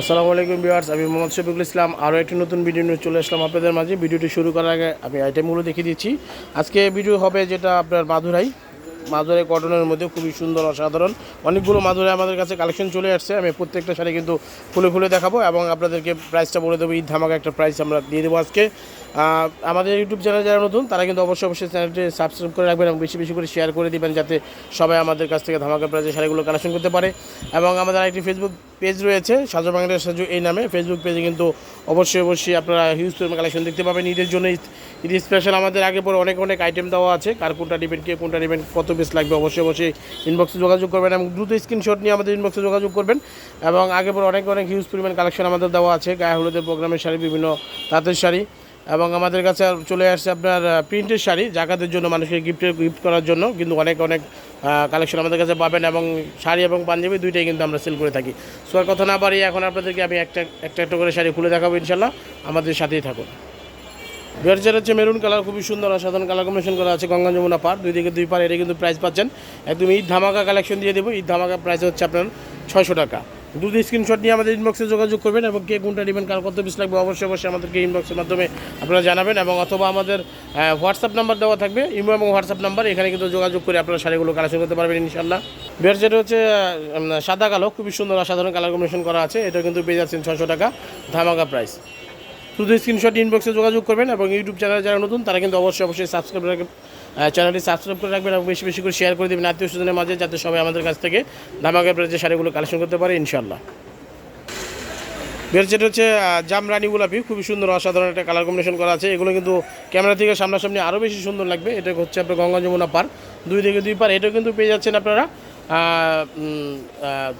আসসালামু আলাইকুম ভিউয়ার্স, আমি মোহাম্মদ শফিকুল ইসলাম। আরও একটি নতুন ভিডিও নিয়ে চলে আসলাম আপনাদের মাঝে। ভিডিওটি শুরু করার আগে আমি আইটেমগুলো দেখিয়ে দিচ্ছি। আজকে ভিডিও হবে যেটা আপনার মাদুরাই। মাদুরাই কটনের মধ্যে খুবই সুন্দর, অসাধারণ। অনেকগুলো মাদুরাই আমাদের কাছে কালেকশন চলে আসছে। আমি প্রত্যেকটা শাড়ি কিন্তু খুলে খুলে দেখাবো এবং আপনাদেরকে প্রাইসটা বলে দেবো, ঈদ ধামাকা একটা প্রাইস আমরা দিয়ে দেবো আজকে। আমাদের ইউটিউব চ্যানেল যারা নতুন, তারা কিন্তু অবশ্যই অবশ্যই চ্যানেলটি সাবস্ক্রাইব করে রাখবেন এবং বেশি বেশি করে শেয়ার করে দিবেন যাতে সবাই আমাদের কাছ থেকে ধামাকা প্রাইজে শাড়িগুলো কালেকশন করতে পারে। এবং আমাদের আরেকটি ফেসবুক পেজ রয়েছে, সাজু বাংলার সাজু এই নামে। ফেসবুক পেজে কিন্তু অবশ্যই অবশ্যই আপনারা হিউজ পরিমাণ কালেকশন দেখতে পাবেন। ঈদের জন্য ঈদ- স্পেশাল আমাদের আগে পরে অনেক অনেক আইটেম দেওয়া আছে। কার কোনটা নেবেন, কে কোনটা নেবেন, কত পিস লাগবে, অবশ্যই অবশ্যই ইনবক্সে যোগাযোগ করবেন এবং দ্রুত স্ক্রিনশট নিয়ে আমাদের ইনবক্সে যোগাযোগ করবেন। এবং আগে পরে অনেক অনেক হিউজ পরিমাণ কালেকশন আমাদের দেওয়া আছে। গায়ে হলুদের প্রোগ্রামের শাড়ি, বিভিন্ন তাঁতের শাড়ি। এবং আমাদের কাছে চলে আসছে আপনার প্রিন্টের শাড়ি, জাকাতের জন্য মানুষকে গিফটের গিফট করার জন্য। কিন্তু অনেক অনেক কালেকশন আমাদের কাছে পাবেন এবং শাড়ি এবং পাঞ্জাবি দুইটাই কিন্তু আমরা সেল করে থাকি। সো আর কথা না পারি এখন আপনাদেরকে আমি একটা একটা একটা করে শাড়ি খুলে দেখাবো ইনশাল্লাহ আমাদের সাথেই থাকুন। বিয়ারচার হচ্ছে মেরুন কালার খুবই সুন্দর, অসাধারণ কালার কম্বিনেশন করা আছে গঙ্গা যমুনা পার দুই দিকে দুই পার এটা কিন্তু প্রাইস পাচ্ছেন। একদম ঈদ ধামাকা কালেকশন দিয়ে দেবো। ঈদ ধামাকা প্রাইস হচ্ছে আপনার ছয়শো টাকা। দুটো স্ক্রিনশট নিয়ে আমাদের ইনবক্সে যোগাযোগ করবেন এবং কে কোনটা নেবেন, কার কত পিস লাগবে অবশ্যই অবশ্যই আমাদেরকে ইনবক্সের মাধ্যমে আপনারা জানাবেন এবং অথবা আমাদের হোয়াটসঅ্যাপ নাম্বার দেওয়া থাকবে, ইমো এবং হোয়াটসঅ্যাপ নাম্বার এখানে কিন্তু যোগাযোগ করে আপনারা শাড়িগুলো কালেকশন করতে পারবেন ইনশাল্লাহ বিয়ার যেটা হচ্ছে সাদা কালো, খুবই সুন্দর অসাধারণ কালার কম্বিনেশন করা আছে, এটা কিন্তু পেয়ে যাচ্ছেন ছশো টাকা, ধামাকা প্রাইস শুধু স্ক্রিনশট ইনবক্সে যোগাযোগ করবেন এবং ইউটিউব চ্যানেলে যারা নতুন, তারা কিন্তু অবশ্যই অবশ্যই সাবস্ক্রাইব চ্যানেলটি সাবস্ক্রাইব করে রাখবেন এবং বেশি বেশি করে শেয়ার করে দেবেন। আত্মীয় স্বজনের মাঝে যাতে সবাই আমাদের কাছ থেকে ধামাকা যে শাড়িগুলো কালেকশন করতে পারে ইনশাল্লাহ বের যেটা হচ্ছে জামরানি গোলাপি, খুবই সুন্দর, অসাধারণ একটা কালার কম্বিনেশন করা আছে। এগুলো কিন্তু ক্যামেরা থেকে সামনাসামনি আরও বেশি সুন্দর লাগবে। এটা হচ্ছে আপনার গঙ্গা যমুনা পার্ক দুই থেকে দুই পার। এটাও কিন্তু পেয়ে যাচ্ছেন আপনারা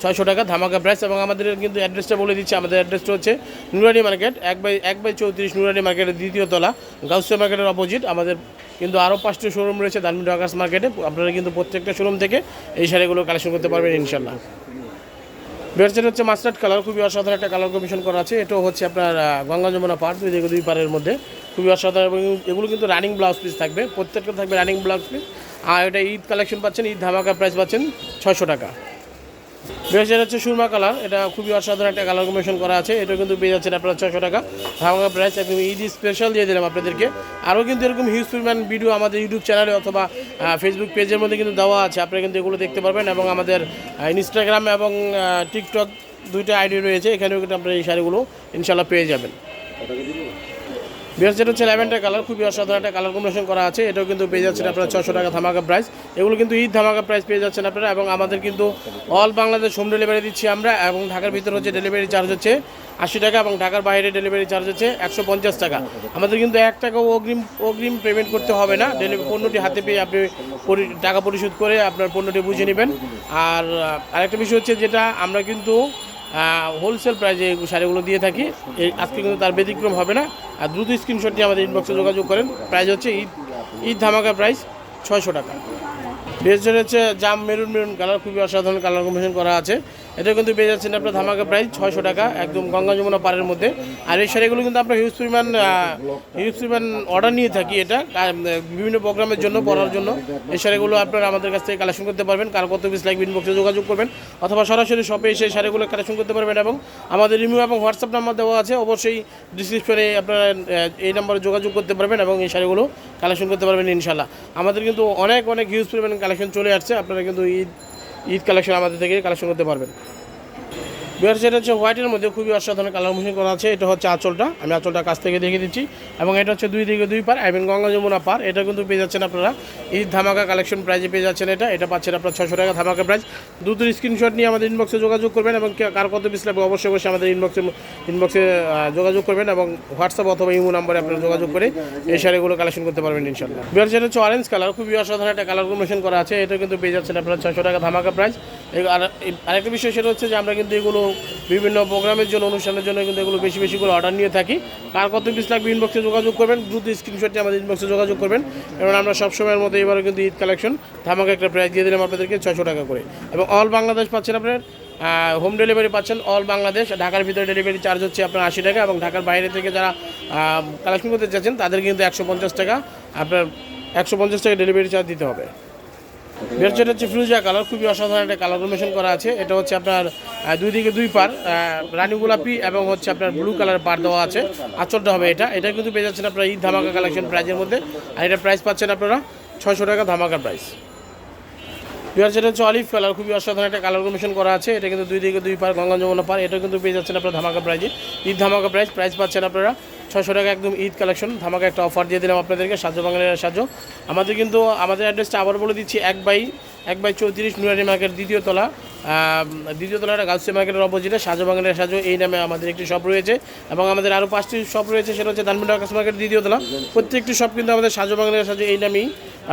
ছয়শো টাকা ধামাকা প্রাইস এবং আমাদের কিন্তু অ্যাড্রেসটা বলে দিচ্ছি। আমাদের অ্যাড্রেসটা হচ্ছে নুরানি মার্কেট এক বাই এক বাই চৌত্রিশ নুরানি মার্কেটের দ্বিতীয় তলা, গাউসিয়া মার্কেটের অপোজিট আমাদের কিন্তু আরও পাঁচটি শোরুম রয়েছে ধানমন্ডি আকাশ মার্কেটে আপনারা কিন্তু প্রত্যেকটা শোরুম থেকে এই শাড়িগুলো কালেকশন করতে পারবেন ইনশাল্লাহ বেডশিট হচ্ছে মাস্টার্ড কালার খুবই অসাধারণ একটা কালার কমিশন করা আছে। এটাও হচ্ছে আপনার গঙ্গা যমুনা পার দুই দুই পারের মধ্যে। খুবই অসাধারণ এবং এগুলো কিন্তু রানিং ব্লাউজ পিস থাকবে। প্রত্যেকটা থাকবে রানিং ব্লাউজ পিস আর এটা ঈদ কালেকশন পাচ্ছেন, ঈদ ধামাকা প্রাইস পাচ্ছেন ছয়শো টাকা। বেডশিট হচ্ছে সুরমা কালার, এটা খুবই অসাধারণ একটা কালার কম্বিনেশন করা আছে এটা কিন্তু পেয়ে যাচ্ছেন আপনারা ছয়শো টাকা। ধামাকা প্রাইস একদম ঈদ স্পেশাল দিয়ে দিলাম আপনাদেরকে। আরও কিন্তু এরকম হিউজ পরিমাণ ভিডিও আমাদের ইউটিউব চ্যানেলে অথবা ফেসবুক পেজের মধ্যে কিন্তু দেওয়া আছে, আপনারা কিন্তু এগুলো দেখতে পারবেন এবং আমাদের ইনস্টাগ্রাম এবং টিকটক দুইটা আইডি রয়েছে, এখানেও কিন্তু আপনারা এই শাড়িগুলো ইনশাল্লাহ পেয়ে যাবেন। বিয়ার যেটা হচ্ছে ল্যাভেন্ডার কালার, খুবই অসাধারণ একটা কালার কম্বিনেশন করা আছে। এটাও কিন্তু পেয়ে যাচ্ছেন আপনারা ছশো টাকা ধামাকা প্রাইস এগুলো কিন্তু ঈদ ধামাকা প্রাইস পেয়ে যাচ্ছেন আপনারা এবং আমাদের কিন্তু অল বাংলাদেশ হোম ডেলিভারি দিচ্ছি আমরা এবং ঢাকার ভিতরে হচ্ছে ডেলিভারি চার্জ হচ্ছে আশি টাকা এবং ঢাকার বাইরে ডেলিভারি চার্জ হচ্ছে একশো পঞ্চাশ টাকা। আমাদের কিন্তু এক টাকাও অগ্রিম অগ্রিম পেমেন্ট করতে হবে না। ডেলিভারি পণ্যটি হাতে পেয়ে আপনি টাকা পরিশোধ করে আপনার পণ্যটি বুঝে নেবেন। আর আরেকটা বিষয় হচ্ছে যেটা আমরা কিন্তু হোলসেল প্রাইজে এই শাড়িগুলো দিয়ে থাকি। আজকে কিন্তু তার ব্যতিক্রম হবে না। আর দ্রুত স্ক্রিনশটটি আমাদের ইনবক্সে যোগাযোগ করেন। প্রাইস হচ্ছে ঈদ ঈদ ধামাকা প্রাইস ছয়শো টাকা। বেসের হচ্ছে জাম, মেরুন মেরুন কালার খুবই অসাধারণ কালার কম্বিনেশন করা আছে। এটা কিন্তু পেয়ে যাচ্ছেন আপনার ধামাকা প্রাইস ছয়শো টাকা, একদম গঙ্গা যমুনা পাড়ের মধ্যে। আর এই শাড়িগুলো কিন্তু আমরা হিউজ পরিমাণ হিউজ পরিমাণ অর্ডার নিয়ে থাকি এটা বিভিন্ন প্রোগ্রামের জন্য, পড়ার জন্য। এই শাড়িগুলো আপনারা আমাদের কাছ থেকে কালেকশন করতে পারবেন। কার কত পিস লাগবে ইনবক্সে যোগাযোগ করবেন, অথবা সরাসরি শপে এসে শাড়িগুলো কালেকশন করতে পারবেন এবং আমাদের রিমিউ এবং হোয়াটসঅ্যাপ নাম্বার দেওয়া আছে, অবশ্যই ডিসক্রিপশনে আপনারা এই নাম্বারে যোগাযোগ করতে পারবেন এবং এই শাড়িগুলো কালেকশন করতে পারবেন ইনশাল্লাহ আমাদের কিন্তু অনেক অনেক হিউজ পরিমাণ কালেকশন চলে আসছে। আপনারা কিন্তু ঈদ ঈদ কালেকশন আমাদের থেকে কালেকশন করতে পারবেন। বিহার সেটা হচ্ছে হোয়াইটের মধ্যে খুবই অসাধারণ কালার মেশিন করা আছে। এটা হচ্ছে আঁচলটা। আমি আঁচলটা কাছ থেকে দেখে দিচ্ছি। এবং এটা হচ্ছে দুই দিকে দুই পার এবং গঙ্গা যমুনা পার এটা কিন্তু পেয়ে যাচ্ছেন আপনারা। ঈদ ধামাকা কালেকশন প্রাইজে পেয়ে যাচ্ছেন এটা। এটা পাচ্ছেন আপনার ছশো টাকা ধামাকা প্রাইস দুটো স্ক্রিনশট নিয়ে আমাদের ইনবক্সে যোগাযোগ করবেন এবং কার কত পিস লাগবে অবশ্যই অবশ্যই আমাদের ইনবক্সে ইনবক্সে যোগাযোগ করবেন এবং হোয়াটসঅ্যাপ অথবা ইমো নাম্বারে আপনারা যোগাযোগ করে এই শাড়িগুলো কালেকশন করতে পারবেন ইনশাল্লাহ বিহার সেটা হচ্ছে অরেঞ্জ কালার খুবই অসাধারণ একটা কালার কম্বিনেশন করা আছে। এটা কিন্তু পেয়ে যাচ্ছেন আপনারা ছশো টাকা ধামাকা প্রাইজ আর আরেকটা বিষয় সেটা হচ্ছে যে আমরা কিন্তু এগুলো বিভিন্ন প্রোগ্রামের জন্য, অনুষ্ঠানের জন্য কিন্তু এগুলো বেশি বেশি করে অর্ডার নিয়ে থাকি। কার কত পিস লাগবে ইনবক্সে যোগাযোগ করবেন দ্রুত স্ক্রিনশটটি আমাদের ইনবক্সে যোগাযোগ করবেন। এবং আমরা সবসময়ের মতো এবারও কিন্তু ঈদ কালেকশন ধামাকা একটা প্রাইস দিয়ে দিলাম আপনাদেরকে ছশো টাকা করে। এবং অল বাংলাদেশ পাচ্ছেন আপনার হোম ডেলিভারি পাচ্ছেন অল বাংলাদেশ ঢাকার ভিতরে ডেলিভারি চার্জ হচ্ছে আপনার আশি টাকা এবং ঢাকার বাইরে থেকে যারা কালেকশন করতে চাচ্ছেন, তাদের কিন্তু একশো পঞ্চাশ টাকা আপনার একশো পঞ্চাশ টাকা ডেলিভারি চার্জ দিতে হবে। বের হচ্ছে ফিরোজা কালার খুবই অসাধারণ একটা কালার কম্বিনেশন করা আছে। এটা হচ্ছে আপনার দুই দিকে দুই পার রানী গোলাপি এবং হচ্ছে আপনার ব্লু কালার পার দেওয়া আছে। আচলটা হবে এটা। এটা কিন্তু পেয়ে যাচ্ছেন আপনার ঈদ ধামাকা কালেকশন প্রাইজের মধ্যে। আর এটা প্রাইস পাচ্ছেন আপনারা ছয়শো টাকা ধামাকা প্রাইস বিহার যেটা হচ্ছে অলিভ কালার খুবই অসাধারণ একটা কালার কম্বিনেশন করা আছে। এটা কিন্তু দুই দিকে দুই পার গঙ্গা যমুনা পার এটা কিন্তু পেয়ে যাচ্ছেন আপনার ধামাকা প্রাইজে ঈদ ধামাকা প্রাইস প্রাইস পাচ্ছেন আপনারা ছশো টাকা একদম ঈদ কালেকশন, ধামাকা একটা অফার দিয়ে দিলাম আপনাদেরকে, সাজো বাঙালির সাজো। আমাদের কিন্তু, আমাদের অ্যাড্রেসটা আবার বলে দিচ্ছি, এক বাই এক বাই চৌত্রিশ নুরানি মার্কেট দ্বিতীয় তলা। দ্বিতীয় তলাটা গাউসি মার্কেটের অপোজিটে সাহায্য বাঙালির সাহায্য এই নামে আমাদের একটি শপ রয়েছে এবং আমাদের আরও পাঁচটি শপ রয়েছে, সেটা হচ্ছে ধানমন্ডি আকাশ মার্কেট দ্বিতীয় তলা। প্রত্যেকটি শপ কিন্তু আমাদের সাহায্য বাঙালির সাহায্য এই নামেই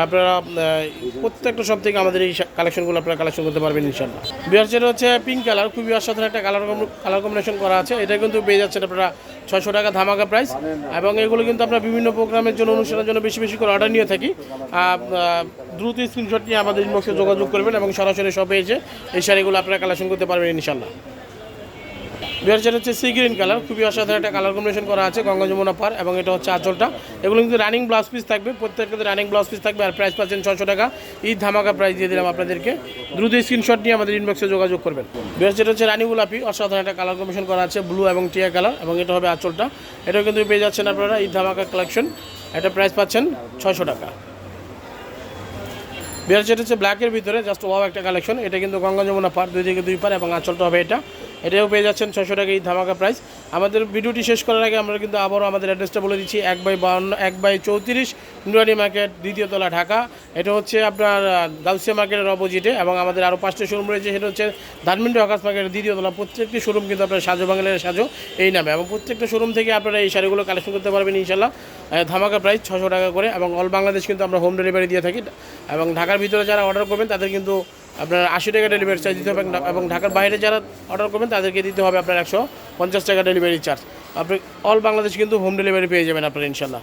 আপনারা প্রত্যেকটা শপ থেকে আমাদের এই কালেকশনগুলো আপনারা কালেকশন করতে পারবেন ইনশাল্লাহ বিহার যেটা হচ্ছে পিঙ্ক কালার খুবই অসাধারণ একটা কালার কালার কম্বিনেশন করা আছে। এটা কিন্তু পেয়ে যাচ্ছেন আপনারা ছয়শো টাকা ধামাকা প্রাইস এবং এগুলো কিন্তু আমরা বিভিন্ন প্রোগ্রামের জন্য, অনুষ্ঠানের জন্য বেশি বেশি করে অর্ডার নিয়ে থাকি। দ্রুত স্ক্রিনশট নিয়ে আমাদের ইনবক্সে যোগাযোগ করবেন এবং সরাসরি শপে এসে এই শাড়িগুলো আপনারা কালেকশন করতে পারবেন ইনশাল্লাহ বিহার হচ্ছে সি গ্রিন কালার খুবই অসাধারণ একটা কালার কম্বিনেশন করা আছে গঙ্গা যমুনা পার এবং এটা হচ্ছে আঁচলটা। এগুলো কিন্তু রানিং ব্লাউজ পিস থাকবে প্রত্যেকটা রানিং ব্লাউজ পিস থাকবে আর প্রাইস পাচ্ছেন ছশো টাকা। ঈদ ধামাকা প্রাইস দিয়ে দিলাম আপনাদেরকে। দ্রুত স্ক্রিনশট নিয়ে আমাদের ইনবক্সে যোগাযোগ করবেন। বিহার হচ্ছে রানী গোলাপি, অসাধারণ একটা কালার কম্বিনেশন করা আছে ব্লু এবং টিয়া কালার এবং এটা হবে আঁচলটা। এটাও কিন্তু পেয়ে যাচ্ছেন আপনারা ঈদ ধামাকা কালেকশন এটা প্রাইস পাচ্ছেন ছশো টাকা। বিহার যেটা হচ্ছে ব্ল্যাকের ভিতরে জাস্ট ওয়াও একটা কালেকশন এটা কিন্তু গঙ্গা যমুনা পার, দুই দিকে দুই পার এবং আঁচলটা হবে এটা। এটাও পেয়ে যাচ্ছেন ছশো টাকা এই ধামাকা প্রাইস আমাদের ভিডিওটি শেষ করার আগে আমরা কিন্তু আবারও আমাদের অ্যাড্রেসটা বলে দিচ্ছি, এক বাই বাউন্ন, এক বাই চৌত্রিশ, নুরানি মার্কেট দ্বিতীয়তলা ঢাকা। এটা হচ্ছে আপনার গাউসিয়া মার্কেটের অপোজিটে এবং আমাদের আরও পাঁচটা শোরুম রয়েছে, সেটা হচ্ছে ধানমন্ডি আকাশ মার্কেটের দ্বিতীয়তলা প্রত্যেকটি শোরুম কিন্তু আপনার সাজো বাংলার সাজো এই নামে এবং প্রত্যেকটা শোরুম থেকে আপনারা এই শাড়িগুলো কালেকশন করতে পারবেন ইনশাল্লাহ। ধামাকা প্রাইস ছশো টাকা করে এবং অল বাংলাদেশ কিন্তু আমরা হোম ডেলিভারি দিয়ে থাকি। এবং ঢাকার ভিতরে যারা অর্ডার করবেন, তাদের কিন্তু আপনার আশি টাকা ডেলিভারি চার্জ দিতে হবে এবং ঢাকার বাইরে যারা অর্ডার করবেন, তাদেরকে দিতে হবে আপনার একশো পঞ্চাশ টাকা ডেলিভারি চার্জ আপনি অল বাংলাদেশ কিন্তু হোম ডেলিভারি পেয়ে যাবেন আপনার, ইনশাল্লাহ।